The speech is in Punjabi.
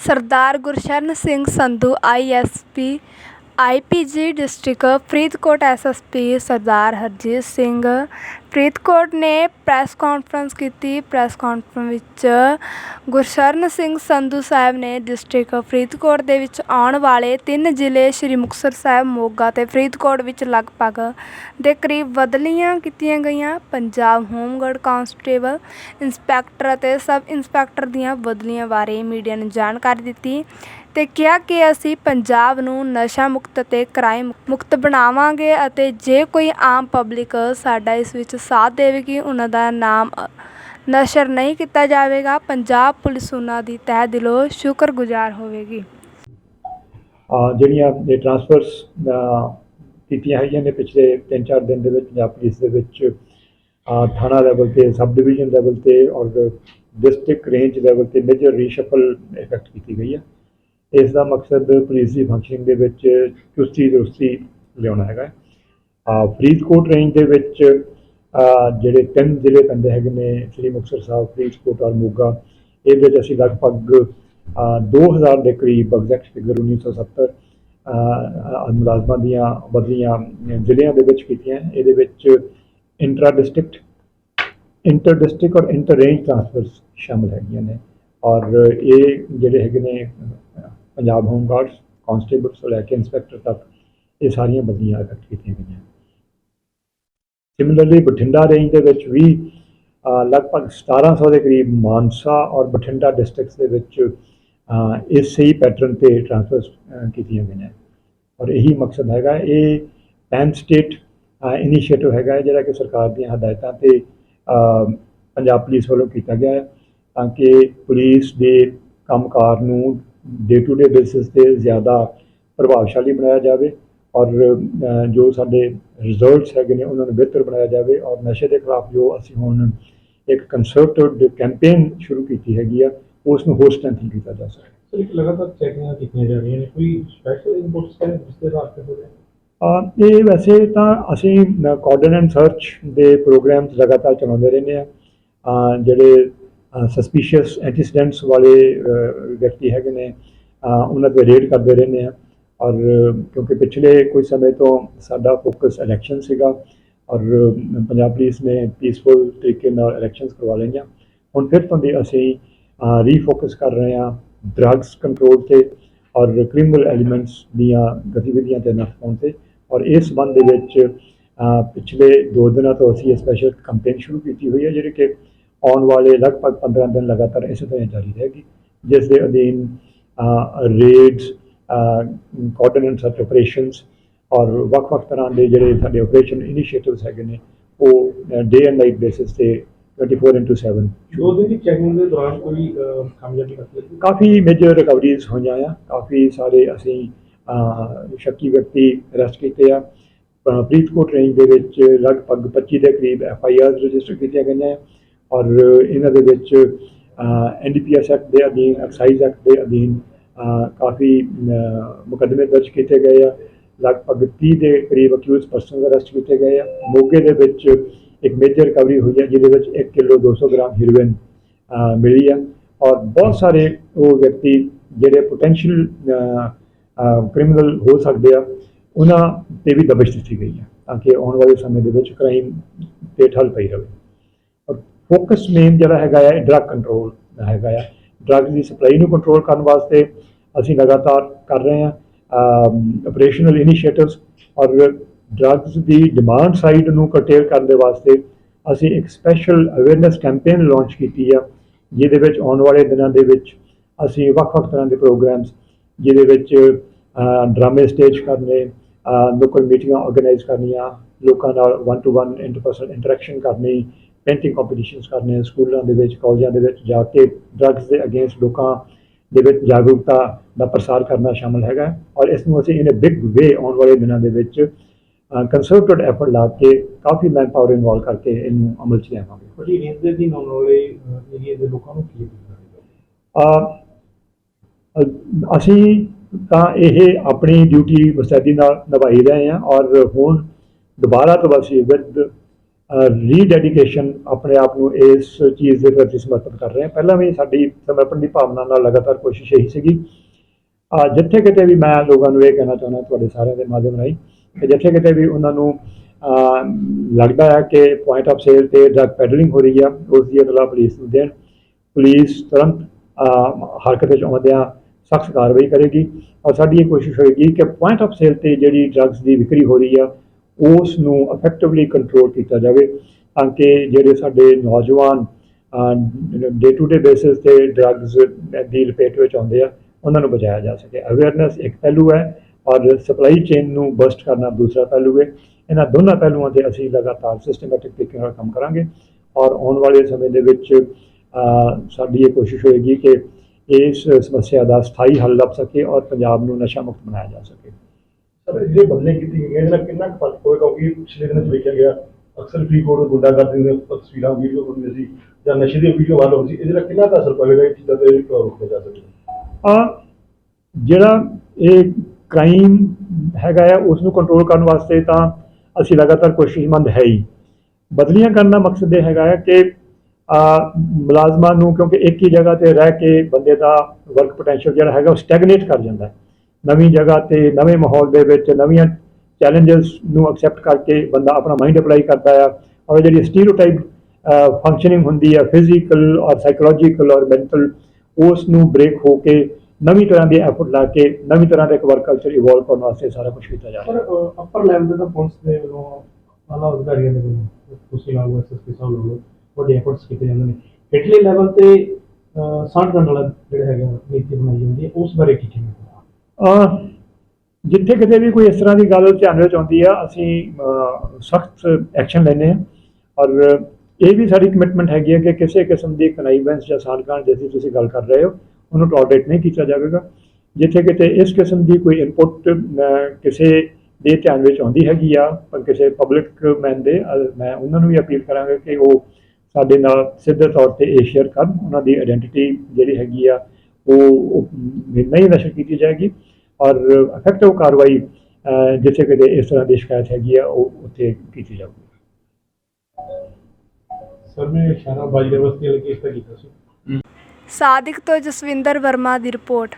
Sardar Gursharan Singh Sandhu I S P I P G district Faridkot SSP Sardar Harjeet Singh Faridkot ਨੇ ਪ੍ਰੈਸ ਕਾਨਫਰੰਸ ਕੀਤੀ। ਪ੍ਰੈਸ ਕਾਨਫਰੰਸ ਵਿੱਚ ਗੁਰਸ਼ਰਨ ਸਿੰਘ ਸੰਧੂ ਸਾਹਿਬ ਨੇ ਡਿਸਟ੍ਰਿਕਟ ਫਰੀਦਕੋਟ ਦੇ ਵਿੱਚ ਆਉਣ ਵਾਲੇ ਤਿੰਨ ਜ਼ਿਲ੍ਹੇ ਸ਼੍ਰੀ ਮੁਕਤਸਰ ਸਾਹਿਬ, ਮੋਗਾ ਤੇ ਫਰੀਦਕੋਟ ਵਿੱਚ ਲਗਭਗ ਦੇ ਕਰੀਬ ਬਦਲੀਆਂ ਕੀਤੀਆਂ ਗਈਆਂ। ਪੰਜਾਬ ਹੋਮਗਾਰਡ ਕਾਂਸਟੇਬਲ, ਇੰਸਪੈਕਟਰ ਅਤੇ ਸਬ ਇੰਸਪੈਕਟਰ ਦੀਆਂ ਬਦਲੀਆਂ ਬਾਰੇ ਮੀਡੀਆ ਨੂੰ ਜਾਣਕਾਰੀ ਦਿੱਤੀ ਤੇ ਕਿਹਾ ਕਿ ਅਸੀਂ ਪੰਜਾਬ ਨੂੰ ਨਸ਼ਾ ਮੁਕਤ ਅਤੇ ਕ੍ਰਾਈਮ ਮੁਕਤ ਬਣਾਵਾਂਗੇ ਅਤੇ ਜੇ ਕੋਈ ਆਮ ਪਬਲਿਕ ਸਾਡਾ ਇਸ ਵਿੱਚ ਸਾਥ ਦੇਵੇਗੀ ਉਹਨਾਂ ਦਾ ਨਾਮ ਨਸ਼ਰ ਨਹੀਂ ਕੀਤਾ ਜਾਵੇਗਾ। ਪੰਜਾਬ ਪੁਲਿਸ ਉਹਨਾਂ ਦੀ ਤਹਿ ਦਿਲੋਂ ਸ਼ੁਕਰਗੁਜ਼ਾਰ ਹੋਵੇਗੀ। ਜਿਹੜੀਆਂ ਇਹ ਟ੍ਰਾਂਸਫਰਸ ਕੀਤੀਆਂ ਹੈਗੀਆਂ ਨੇ ਪਿਛਲੇ 3-4 ਦਿਨ ਦੇ ਵਿੱਚ ਪੰਜਾਬ ਪੁਲਿਸ ਦੇ ਵਿੱਚ ਥਾਣਾ ਲੈਵਲ ਤੇ ਸਬ ਡਿਵੀਜ਼ਨ ਲੈਵਲ ਤੇ ਔਰ ਡਿਸਟ੍ਰਿਕਟ ਰੇਂਜ ਲੈਵਲ ਤੇ ਮੇਜਰ ਰੀਸ਼ਫਲ ਇਫੈਕਟ ਕੀਤੀ ਗਈ ਹੈ। ਇਸ ਦਾ ਮਕਸਦ ਪੁਲਿਸ ਦੀ ਫੰਕਸ਼ਨਿੰਗ ਦੇ ਵਿੱਚ ਚੁਸਤੀ ਦਰੁਸਤੀ ਲਿਆਉਣਾ ਹੈਗਾ ਫਰੀਦਕੋਟ ਰੇਂਜ ਦੇ ਵਿੱਚ ਜਿਹੜੇ ਤਿੰਨ ਜ਼ਿਲ੍ਹੇ ਪੈਂਦੇ ਹੈਗੇ ਨੇ, ਸ੍ਰੀ ਮੁਕਤਸਰ ਸਾਹਿਬ, ਫਰੀਦਕੋਟ ਔਰ ਮੋਗਾ, ਇਹਦੇ ਵਿੱਚ ਅਸੀਂ ਲਗਭਗ ਅਹ 2000 ਦੇ ਕਰੀਬ ਐਗਜ਼ੈਕਟ ਫਿਗਰ 1970 ਅਹ ਮੁਲਾਜ਼ਮਾਂ ਦੀਆਂ ਬਦਲੀਆਂ ਜ਼ਿਲ੍ਹਿਆਂ ਦੇ ਵਿੱਚ ਕੀਤੀਆਂ। ਇਹਦੇ ਵਿੱਚ ਇੰਟਰਾ ਡਿਸਟ੍ਰਿਕਟ ਇੰਟਰ ਡਿਸਟ੍ਰਿਕਟ ਔਰ ਇੰਟਰ ਰੇਂਜ ਟ੍ਰਾਂਸਫਰਸ ਸ਼ਾਮਲ ਹੈਗੀਆਂ ਨੇ। ਔਰ ਇਹ ਜਿਹੜੇ ਹੈਗੇ ਨੇ, ਪੰਜਾਬ ਹੋਮ ਗਾਰਡਸ ਕਾਂਸਟੇਬਲ ਤੋਂ ਲੈ ਕੇ ਇੰਸਪੈਕਟਰ ਤੱਕ, ਇਹ ਸਾਰੀਆਂ ਬਦਲੀਆਂ ਇਫੈਕਟ ਕੀਤੀਆਂ ਗਈਆਂ। ਸਿਮਿਲਰਲੀ ਬਠਿੰਡਾ ਰੇਂਜ ਦੇ ਵਿੱਚ ਵੀ ਅਹ, ਲਗਭਗ 1700 ਦੇ ਕਰੀਬ ਮਾਨਸਾ ਔਰ ਬਠਿੰਡਾ ਡਿਸਟ੍ਰਿਕਟਸ ਦੇ ਵਿੱਚ ਅਹ, ਇਸੇ ਹੀ ਪੈਟਰਨ ਤੇ ਟ੍ਰਾਂਸਫਰਸ ਕੀਤੀਆਂ ਗਈਆਂ ਔਰ ਇਹੀ ਮਕਸਦ ਹੈਗਾ ਇਹ ਪੈਨ ਸਟੇਟ ਇਨੀਸ਼ੀਏਟਿਵ ਹੈਗਾ ਜਿਹੜਾ ਕਿ ਸਰਕਾਰ ਦੀਆਂ ਹਦਾਇਤਾਂ ਤੇ ਪੰਜਾਬ ਪੁਲਿਸ ਵੱਲੋਂ ਕੀਤਾ ਗਿਆ ਹੈ ਤਾਂ ਕਿ ਪੁਲਿਸ ਦੇ ਕੰਮਕਾਰ ਨੂੰ ਡੇ ਟੂ ਡੇ ਬੇਸਿਸ ਤੇ ਜ਼ਿਆਦਾ ਪ੍ਰਭਾਵਸ਼ਾਲੀ ਬਣਾਇਆ ਜਾਵੇ। ਔਰ ਜੋ ਸਾਡੇ ਰਿਜ਼ਲਟਸ ਹੈਗੇ ਨੇ ਉਹਨਾਂ ਨੂੰ ਬਿਹਤਰ ਬਣਾਇਆ ਜਾਵੇ ਔਰ ਨਸ਼ੇ ਦੇ ਖਿਲਾਫ ਜੋ ਅਸੀਂ ਹੁਣ ਇੱਕ ਕੰਸਰਟਡ ਕੈਂਪੇਨ ਸ਼ੁਰੂ ਕੀਤੀ ਹੈਗੀ ਆ ਉਸ ਨੂੰ ਹੋਰ ਸਟਰੈਂਥਨ ਕੀਤਾ ਜਾ ਸਕੇ। ਲਗਾਤਾਰ ਚੈਕਿੰਗਾਂ ਕੀਤੀਆਂ ਜਾ ਰਹੀਆਂ ਨੇ ਕੋਈ ਸਪੈਸ਼ਲ ਇਨਪੁਟਸ ਹੈ ਜਿਸ ਦੇ ਵਾਸਤੇ ਹੋ ਰਿਹਾ? ਇਹ ਵੈਸੇ ਤਾਂ ਅਸੀਂ ਕੋਆਰਡਨ ਐਂਡ ਸਰਚ ਦੇ ਪ੍ਰੋਗਰਾਮਸ ਲਗਾਤਾਰ ਚਲਾਉਂਦੇ ਰਹਿੰਦੇ ਆ। ਜਿਹੜੇ ਸਸਪੀਸ਼ੀਅਸ ਐਂਟੀਸੀਡੈਂਟਸ ਵਾਲੇ ਵਿਅਕਤੀ ਹੈਗੇ ਨੇ ਉਹਨਾਂ ਤੇ ਰੇਡ ਕਰਦੇ ਰਹਿੰਦੇ ਆ। ਔਰ ਕਿਉਂਕਿ ਪਿਛਲੇ ਕੋਈ ਸਮੇਂ ਤੋਂ ਸਾਡਾ ਫੋਕਸ ਇਲੈਕਸ਼ਨ ਸੀਗਾ ਔਰ ਪੰਜਾਬ ਪੁਲਿਸ ਨੇ ਪੀਸਫੁਲ ਤਰੀਕੇ ਨਾਲ ਇਲੈਕਸ਼ਨਸ ਕਰਵਾ ਲਈਆਂ। ਹੁਣ ਫਿਰ ਤੋਂ ਦੀ ਅਸੀਂ ਰੀਫੋਕਸ ਕਰ ਰਹੇ ਹਾਂ ਡਰੱਗਸ ਕੰਟਰੋਲ ਤੇ ਔਰ ਕ੍ਰਿਮੀਨਲ ਐਲੀਮੈਂਟਸ ਦੀਆਂ ਗਤੀਵਿਧੀਆਂ ਤੇ ਨੱਥ ਪਾਉਣ ਤੇ। ਔਰ ਇਸ ਸੰਬੰਧ ਦੇ ਵਿੱਚ ਪਿਛਲੇ 2 ਦਿਨਾਂ ਤੋਂ ਅਸੀਂ ਸਪੈਸ਼ਲ ਕੈਂਪੇਨ ਸ਼ੁਰੂ ਕੀਤੀ ਹੋਈ ਹੈ, ਜਿਹੜੀ ਕਿ ਆਉਣ ਵਾਲੇ ਲਗਭਗ 15 ਦਿਨ ਲਗਾਤਾਰ ਇਸੇ ਤਰ੍ਹਾਂ ਜਾਰੀ ਰਹੇਗੀ, ਜਿਸ ਦੇ ਅਧੀਨ raids cordon and search operations ਔਰ ਵੱਖ-ਵੱਖ ਤਰ੍ਹਾਂ ਦੇ ਜਿਹੜੇ ਸਾਡੇ ਆਪਰੇਸ਼ਨ ਇਨੀਸ਼ੀਏਟਿਵਸ ਹੈਗੇ ਨੇ ਉਹ ਡੇ ਐਂਡ ਨਾਈਟ ਬੇਸਿਸ ਤੇ 24/7 ਦੋ ਦਿਨ ਦੀ ਚੈਕਿੰਗ ਦੇ ਦੌਰਾਨ ਕੋਈ ਕਾਮਯਾਬੀ ਹਾਸਲ ਕਾਫੀ ਮੇਜਰ ਰਿਕਵਰੀਜ਼ ਹੋਈਆਂ ਆ। ਕਾਫੀ ਸਾਰੇ ਅਸੀਂ ਸ਼ੱਕੀ ਵਿਅਕਤੀ ਅਰੈਸਟ ਕੀਤੇ ਆ। ਫਰੀਦਕੋਟ ਰੇਂਜ ਦੇ ਵਿੱਚ ਲਗਭਗ 25 ਦੇ ਕਰੀਬ ਐਫ ਆਈ ਆਰ ਰਜਿਸਟਰ ਕੀਤੀਆਂ ਗਈਆਂ ਔਰ ਇਹਨਾਂ ਦੇ ਵਿੱਚ N D P S act ਦੇ ਅਧੀਨ ਐਕਸਾਈਜ਼ ਐਕਟ ਦੇ ਅਧੀਨ ਕਾਫੀ ਅਹ, ਮੁਕੱਦਮੇ ਦਰਜ ਕੀਤੇ ਗਏ ਆ। ਲਗਭਗ 30 ਦੇ ਕਰੀਬ ਅਕਿਊਜ਼ ਪਰਸਨਸ ਅਰੈਸਟ ਕੀਤੇ ਗਏ ਆ। ਮੋਗੇ ਦੇ ਵਿੱਚ ਇੱਕ ਮੇਜਰ ਰਿਕਵਰੀ ਹੋਈ ਹੈ ਜਿਹਦੇ ਵਿੱਚ 1 ਕਿਲੋ 200 ਗ੍ਰਾਮ ਹੀਰੋਇਨ ਮਿਲੀ ਆ। ਔਰ ਬਹੁਤ ਸਾਰੇ ਉਹ ਵਿਅਕਤੀ ਜਿਹੜੇ ਪੋਟੈਂਸ਼ੀਅਲ ਕ੍ਰਿਮੀਨਲ ਹੋ ਸਕਦੇ ਆ ਉਹਨਾਂ ਤੇ ਵੀ ਦਬਿਸ਼ ਦਿੱਤੀ ਗਈ ਹੈ ਤਾਂ ਕਿ ਆਉਣ ਵਾਲੇ ਸਮੇਂ ਦੇ ਵਿੱਚ ਕ੍ਰਾਈਮ ਤੇ ਠੱਲ ਪਈ ਰਹੇ ਔਰ ਫੋਕਸ ਮੇਨ ਜਿਹੜਾ ਹੈਗਾ ਹੈ ਡਰੱਗ ਕੰਟਰੋਲ ਦਾ ਹੈਗਾ ਆ। ਡਰੱਗ ਦੀ ਸਪਲਾਈ ਨੂੰ ਕੰਟਰੋਲ ਕਰਨ ਵਾਸਤੇ ਅਸੀਂ ਲਗਾਤਾਰ ਕਰ ਰਹੇ ਹਾਂ ਆਪਰੇਸ਼ਨਲ ਇਨੀਸ਼ੀਏਟਿਵਸ ਔਰ ਡਰੱਗਸ ਦੀ ਡਿਮਾਂਡ ਸਾਈਡ ਨੂੰ ਕਰਟੇਲ ਕਰਨ ਦੇ ਵਾਸਤੇ ਅਸੀਂ ਇੱਕ ਸਪੈਸ਼ਲ ਅਵੇਅਰਨੈਸ ਕੈਂਪੇਨ ਲਾਂਚ ਕੀਤੀ ਆ, ਜਿਹਦੇ ਵਿੱਚ ਆਉਣ ਵਾਲੇ ਦਿਨਾਂ ਦੇ ਵਿੱਚ ਅਸੀਂ ਵੱਖ-ਵੱਖ ਤਰ੍ਹਾਂ ਦੇ ਪ੍ਰੋਗਰਾਮਸ ਜਿਹਦੇ ਵਿੱਚ ਡਰਾਮੇ ਸਟੇਜ ਕਰਨੇ ਲੋਕਲ ਮੀਟਿੰਗਾਂ ਆਰਗੇਨਾਈਜ਼ ਕਰਨੀਆਂ, ਲੋਕਾਂ ਨਾਲ 1 ਟੂ 1 ਇੰਟਰਪਰਸਨਲ ਇੰਟਰੈਕਸ਼ਨ ਕਰਨੀ ਪੇਂਟਿੰਗ ਕੰਪੀਟੀਸ਼ਨਸ ਕਰਨੇ ਸਕੂਲਾਂ ਦੇ ਵਿੱਚ ਕਾਲਜਾਂ ਦੇ ਵਿੱਚ ਜਾ ਕੇ ਡਰੱਗਸ ਦੇ ਅਗੇਂਸਟ ਲੋਕਾਂ ਦੇ ਵਿੱਚ ਜਾਗਰੂਕਤਾ ਦਾ ਪ੍ਰਸਾਰ ਕਰਨਾ ਸ਼ਾਮਲ ਹੈਗਾ ਔਰ ਇਸ ਨੂੰ ਅਸੀਂ ਇਨ ਅ ਬਿਗ ਵੇ ਆਉਣ ਵਾਲੇ ਦਿਨਾਂ ਦੇ ਵਿੱਚ ਕੰਸਰਟਡ ਐਫਰਟ ਲਾ ਕੇ ਕਾਫੀ ਮੈਨ ਪਾਵਰ ਇਨਵੋਲਵ ਕਰਕੇ ਇਹਨੂੰ ਅਮਲ 'ਚ ਲਿਆਵਾਂਗੇ। ਬੜੀ ਰੇਂਜ ਦੇ ਆਉਣ ਵਾਲੇ ਏਰੀਆ ਦੇ ਲੋਕਾਂ ਨੂੰ ਕੀ ਅਹ, ਅਸੀਂ ਤਾਂ ਇਹ ਆਪਣੀ ਡਿਊਟੀ ਬਸਤੀ ਨਾਲ ਨਿਭਾਈ ਰਹੇ ਹਾਂ ਔਰ ਹੁਣ ਦੁਬਾਰਾ ਤੋਂ ਅਸੀਂ ਵਿਦ ਰੀਡੈਡੀਕੇਸ਼ਨ ਆਪਣੇ ਆਪ ਨੂੰ ਇਸ ਚੀਜ਼ ਦੇ ਪ੍ਰਤੀ ਸਮਰਪਿਤ ਕਰ ਰਹੇ ਹਾਂ। ਪਹਿਲਾਂ ਵੀ ਸਾਡੀ ਸਮਰਪਣ ਦੀ ਭਾਵਨਾ ਨਾਲ ਲਗਾਤਾਰ ਕੋਸ਼ਿਸ਼ ਇਹੀ ਸੀਗੀ। ਜਿੱਥੇ ਕਿਤੇ ਵੀ ਮੈਂ ਲੋਕਾਂ ਨੂੰ ਇਹ ਕਹਿਣਾ ਚਾਹੁੰਦਾ ਤੁਹਾਡੇ ਸਾਰਿਆਂ ਦੇ ਮਾਧਿਅਮ ਰਾਹੀਂ ਕਿ ਜਿੱਥੇ ਕਿਤੇ ਵੀ ਉਹਨਾਂ ਨੂੰ ਲੱਗਦਾ ਹੈ ਕਿ ਪੁਆਇੰਟ ਆਫ ਸੇਲ ਤੇ ਡਰਗ ਪੈਡਲਿੰਗ ਹੋ ਰਹੀ ਆ, ਉਸ ਦੀ ਇਤਲਾਹ ਪੁਲਿਸ ਨੂੰ ਦੇਣ। ਪੁਲਿਸ ਤੁਰੰਤ ਹਰਕਤ ਵਿੱਚ ਆਉਂਦਿਆਂ ਸਖਤ ਕਾਰਵਾਈ ਕਰੇਗੀ। ਔਰ ਸਾਡੀ ਇਹ ਕੋਸ਼ਿਸ਼ ਹੋਏਗੀ ਕਿ ਪੁਆਇੰਟ ਆਫ ਸੇਲ ਤੇ ਜਿਹੜੀ ਡਰੱਗਸ ਦੀ ਵਿਕਰੀ ਹੋ ਰਹੀ ਆ ਉਸ ਨੂੰ ਇਫੈਕਟਿਵਲੀ ਕੰਟਰੋਲ ਕੀਤਾ ਜਾਵੇ, ਤਾਂ ਕਿ ਜਿਹੜੇ ਸਾਡੇ ਨੌਜਵਾਨ ਡੇ ਟੂ ਡੇ ਬੇਸਿਸ ਤੇ ਡਰੱਗਸ ਦੀ ਲਪੇਟ ਵਿੱਚ ਆਉਂਦੇ ਆ, ਉਹਨਾਂ ਨੂੰ ਬਚਾਇਆ ਜਾ ਸਕੇ। ਅਵੇਅਰਨੈਸ ਇੱਕ ਪਹਿਲੂ ਹੈ ਔਰ ਸਪਲਾਈ ਚੇਨ ਨੂੰ ਬਸਟ ਕਰਨਾ ਦੂਸਰਾ ਪਹਿਲੂ ਹੈ। ਇਹਨਾਂ ਦੋਨਾਂ ਪਹਿਲੂਆਂ ਤੇ ਅਸੀਂ ਲਗਾਤਾਰ ਸਿਸਟਮੈਟਿਕ ਤਰੀਕੇ ਨਾਲ ਕੰਮ ਕਰਾਂਗੇ ਔਰ ਆਉਣ ਵਾਲੇ ਸਮੇਂ ਦੇ ਵਿੱਚ ਸਾਡੀ ਇਹ ਕੋਸ਼ਿਸ਼ ਹੋਏਗੀ ਕਿ ਇਸ ਸਮੱਸਿਆ ਦਾ ਸਥਾਈ ਹੱਲ ਲੱਭ ਸਕੇ ਔਰ ਪੰਜਾਬ ਨੂੰ ਨਸ਼ਾ ਮੁਕਤ ਬਣਾਇਆ ਜਾ ਸਕੇ। ਸਰ ਜੇ ਬਦਲੇ ਕੀਤੀ ਗਈ ਇਹਦੇ ਨਾਲ ਕਿੰਨਾ ਕੁ ਫ਼ਰਕ ਹੋਏਗਾ ਕਿਉਂਕਿ ਪਿਛਲੇ ਦਿਨਾਂ 'ਚ ਵੇਖਿਆ ਗਿਆ, ਅਕਸਰ ਫਰੀਦਕੋਟ ਗੁੰਡਾ ਕਰਦੇ ਦੀਆਂ ਤਸਵੀਰਾਂ, ਵੀਡੀਓ ਹੁੰਦੀਆਂ ਸੀ, ਜਾਂ ਨਸ਼ੇ ਦੀ ਵੀਡੀਓ ਵਾਇਰਲ ਹੁੰਦੀ ਸੀ, ਇਹਦੇ ਨਾਲ ਕਿੰਨਾ ਕੁ ਅਸਰ ਪਵੇਗਾ, ਇਹ ਚੀਜ਼ਾਂ ਤੇ ਰੋਕਿਆ ਜਾ ਸਕਦਾ ਆ ਜਿਹੜਾ ਇਹ ਕ੍ਰਾਈਮ ਹੈਗਾ ਆ ਉਸ ਨੂੰ ਕੰਟਰੋਲ ਕਰਨ ਵਾਸਤੇ ਤਾਂ ਅਸੀਂ ਲਗਾਤਾਰ ਕੋਸ਼ਿਸ਼ਮੰਦ ਹੈ ਹੀ। ਬਦਲੀਆਂ ਕਰਨ ਦਾ ਮਕਸਦ ਇਹ ਹੈਗਾ ਹੈ ਕਿ, ਆ, ਮੁਲਾਜ਼ਮਾਂ ਨੂੰ ਕਿਉਂਕਿ ਇੱਕ ਹੀ ਜਗ੍ਹਾ ਤੇ ਰਹਿ ਕੇ ਬੰਦੇ ਦਾ ਵਰਕ ਪੋਟੈਂਸ਼ੀਅਲ ਜਿਹੜਾ ਹੈਗਾ ਉਹ ਸਟੈਗਨੇਟ ਕਰ ਜਾਂਦਾ ਹੈ। ਨਵੀਂ ਜਗ੍ਹਾ ਤੇ, ਨਵੇਂ ਮਾਹੌਲ ਦੇ ਵਿੱਚ, ਨਵੀਆਂ ਚੈਲੰਜਸ ਨੂੰ ਐਕਸੈਪਟ ਕਰਕੇ ਬੰਦਾ ਆਪਣਾ ਮਾਈਂਡ ਅਪਲਾਈ ਕਰਦਾ ਆ। ਔਰ ਜਿਹੜੀ ਸਟੀਰੀਓਟਾਈਪ ਫੰਕਸ਼ਨਿੰਗ ਹੁੰਦੀ ਆ ਫਿਜ਼ੀਕਲ ਔਰ ਸਾਈਕੋਲੋਜੀਕਲ ਔਰ ਮੈਂਟਲ ਉਸ ਨੂੰ ਬ੍ਰੇਕ ਹੋ ਕੇ ਨਵੀਂ ਤਰ੍ਹਾਂ ਦੀ ਐਫਰਟ ਲਾ ਕੇ ਨਵੀਂ ਤਰ੍ਹਾਂ ਦਾ ਇੱਕ ਵਰਕ ਕਲਚਰ ਇਵੋਲਵ ਕਰਨ ਵਾਸਤੇ ਸਾਰਾ ਕੁਝ ਕੀਤਾ ਜਾ ਰਿਹਾ। ਹੈ ਪਰ ਅੱਪਰ ਲੈਵਲ ਤੇ ਤਾਂ ਪੁਲਿਸ ਦੇ ਵੱਲੋਂ ਆਲਾ ਅਧਿਕਾਰੀਆਂ ਦੇ ਵੱਲੋਂ, ਤੁਸੀਂ ਲਾਗੂ ਐਸਐਸਪੀ ਸਾਹਿਬ ਵੱਲੋਂ ਵੱਡੇ ਐਫਰਟਸ ਕੀਤੇ ਜਾਂਦੇ ਨੇ। ਹੇਠਲੇ ਲੈਵਲ ਤੇ ਸਾਂਝ ਕਰਨ ਵਾਲਾ ਜਿਹੜਾ ਹੈਗਾ ਨੀਤੀ ਬਣਾਈ ਜਾਂਦੀ ਹੈ, ਉਸ ਬਾਰੇ ਕੀ ਕਹਿਣਾ ਜਿੱਥੇ ਕਿਤੇ ਵੀ ਕੋਈ ਇਸ ਤਰ੍ਹਾਂ ਦੀ ਗੱਲ ਧਿਆਨ ਵਿੱਚ ਆਉਂਦੀ ਆ, ਅਸੀਂ ਸਖਤ ਐਕਸ਼ਨ ਲੈਂਦੇ ਹਾਂ। ਔਰ ਇਹ ਵੀ ਸਾਡੀ ਕਮਿਟਮੈਂਟ ਹੈਗੀ ਹੈ ਕਿ ਕਿਸੇ ਕਿਸਮ ਦੀ ਕਨਾਈਵੈਂਸ ਜਾਂ ਸਾਲਕਾਨ ਜਿਸ ਦੀ ਤੁਸੀਂ ਗੱਲ ਕਰ ਰਹੇ ਹੋ, ਉਹਨੂੰ ਟੋਲਰੇਟ ਨਹੀਂ ਕੀਤਾ ਜਾਵੇਗਾ। ਜਿੱਥੇ ਕਿਤੇ ਇਸ ਕਿਸਮ ਦੀ ਕੋਈ ਇਨਪੁਟ ਕਿਸੇ ਦੇ ਧਿਆਨ ਵਿੱਚ ਆਉਂਦੀ ਹੈਗੀ ਆ, ਪਰ ਕਿਸੇ ਪਬਲਿਕ ਮੈਨ ਦੇ ਮੈਂ ਉਹਨਾਂ ਨੂੰ ਵੀ ਅਪੀਲ ਕਰਾਂਗਾ ਕਿ ਉਹ ਸਾਡੇ ਨਾਲ ਸਿੱਧੇ ਤੌਰ ਤੇ ਇਹ ਸ਼ੇਅਰ ਕਰਨ। ਉਹਨਾਂ ਦੀ ਆਇਡੈਂਟੀਟੀ ਜਿਹੜੀ ਹੈਗੀ ਆ, ਉਹ ਉਹ ਨਹੀਂ ਨਸ਼ਰ ਕੀਤੀ ਜਾਏਗੀ। ਔਰ ਇਫੈਕਟਿਵ ਕਾਰਵਾਈ ਜਿੱਥੇ ਕਿਤੇ ਇਸ ਤਰ੍ਹਾਂ ਦੀ ਸ਼ਿਕਾਇਤ ਹੈਗੀ ਆ ਉਹ ਉੱਥੇ ਕੀਤੀ ਜਾਊਗੀ। ਸਰ ਮੈਂ ਸ਼ਾਰਾ ਬਾਜੀ ਦੇ ਵਸਤੀ ਵਾਲੇ ਕੇਸ ਤਾਂ ਕੀਤਾ ਸੀ। ਸਾਦਿਕ ਤੋਂ ਜਸਵਿੰਦਰ ਵਰਮਾ ਦੀ ਰਿਪੋਰਟ।